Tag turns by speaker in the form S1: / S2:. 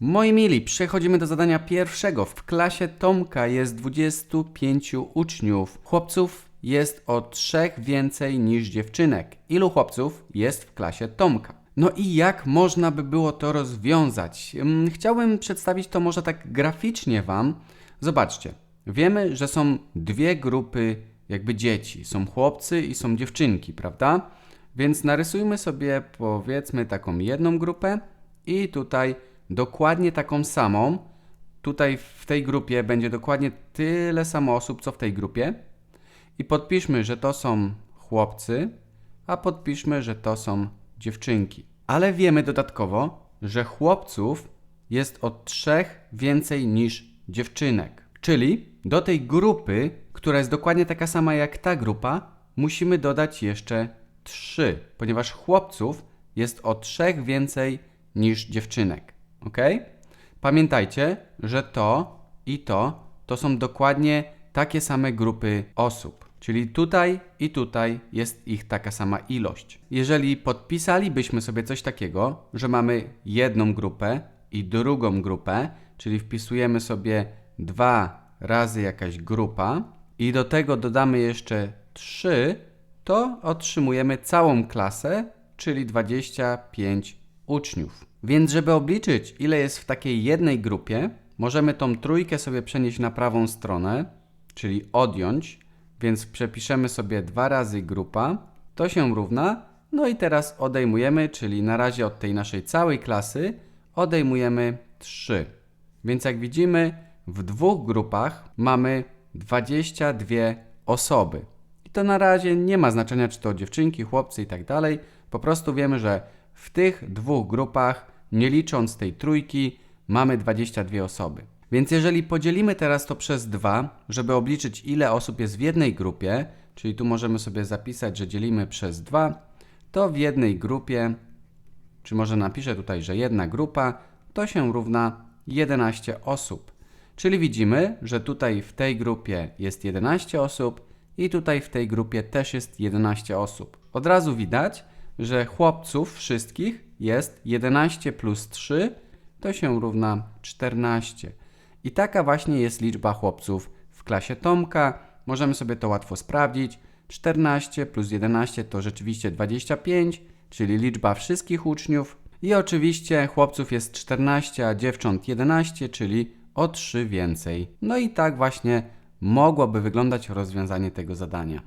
S1: Moi mili, przechodzimy do zadania pierwszego. W klasie Tomka jest 25 uczniów. Chłopców jest o trzech więcej niż dziewczynek. Ilu chłopców jest w klasie Tomka? No i jak można by było to rozwiązać? Ym, Chciałbym przedstawić to może tak graficznie Wam. Zobaczcie, wiemy, że są dwie grupy jakby dzieci. Są chłopcy i są dziewczynki, prawda? Więc narysujmy sobie powiedzmy taką jedną grupę i tutaj dokładnie taką samą. Tutaj w tej grupie będzie dokładnie tyle samo osób, co w tej grupie. I podpiszmy, że to są chłopcy, a podpiszmy, że to są dziewczynki. Ale wiemy dodatkowo, że chłopców jest o trzech więcej niż dziewczynek. Czyli do tej grupy, która jest dokładnie taka sama jak ta grupa, musimy dodać jeszcze trzy, ponieważ chłopców jest o trzech więcej niż dziewczynek. Ok? Pamiętajcie, że to i to to są dokładnie takie same grupy osób. Czyli tutaj i tutaj jest ich taka sama ilość. Jeżeli podpisalibyśmy sobie coś takiego, że mamy jedną grupę i drugą grupę, czyli wpisujemy sobie dwa razy jakaś grupa i do tego dodamy jeszcze 3, to otrzymujemy całą klasę, czyli 25 uczniów. Więc żeby obliczyć, ile jest w takiej jednej grupie, możemy tą trójkę sobie przenieść na prawą stronę, czyli odjąć, więc przepiszemy sobie dwa razy grupa, to się równa, no i teraz odejmujemy, czyli na razie od tej naszej całej klasy odejmujemy 3. Więc jak widzimy, w dwóch grupach mamy 22 osoby. To na razie nie ma znaczenia, czy to dziewczynki, chłopcy i tak dalej. Po prostu wiemy, że w tych dwóch grupach, nie licząc tej trójki, mamy 22 osoby. Więc jeżeli podzielimy teraz to przez 2, żeby obliczyć ile osób jest w jednej grupie, czyli tu możemy sobie zapisać, że dzielimy przez 2, to w jednej grupie, czy może napiszę tutaj, że jedna grupa, to się równa 11 osób. Czyli widzimy, że tutaj w tej grupie jest 11 osób i tutaj w tej grupie też jest 11 osób. Od razu widać, że chłopców wszystkich jest 11 plus 3 to się równa 14. I taka właśnie jest liczba chłopców w klasie Tomka. Możemy sobie to łatwo sprawdzić. 14 plus 11 to rzeczywiście 25, czyli liczba wszystkich uczniów. I oczywiście chłopców jest 14, a dziewcząt 11, czyli o 3 więcej. No i tak właśnie mogłoby wyglądać rozwiązanie tego zadania.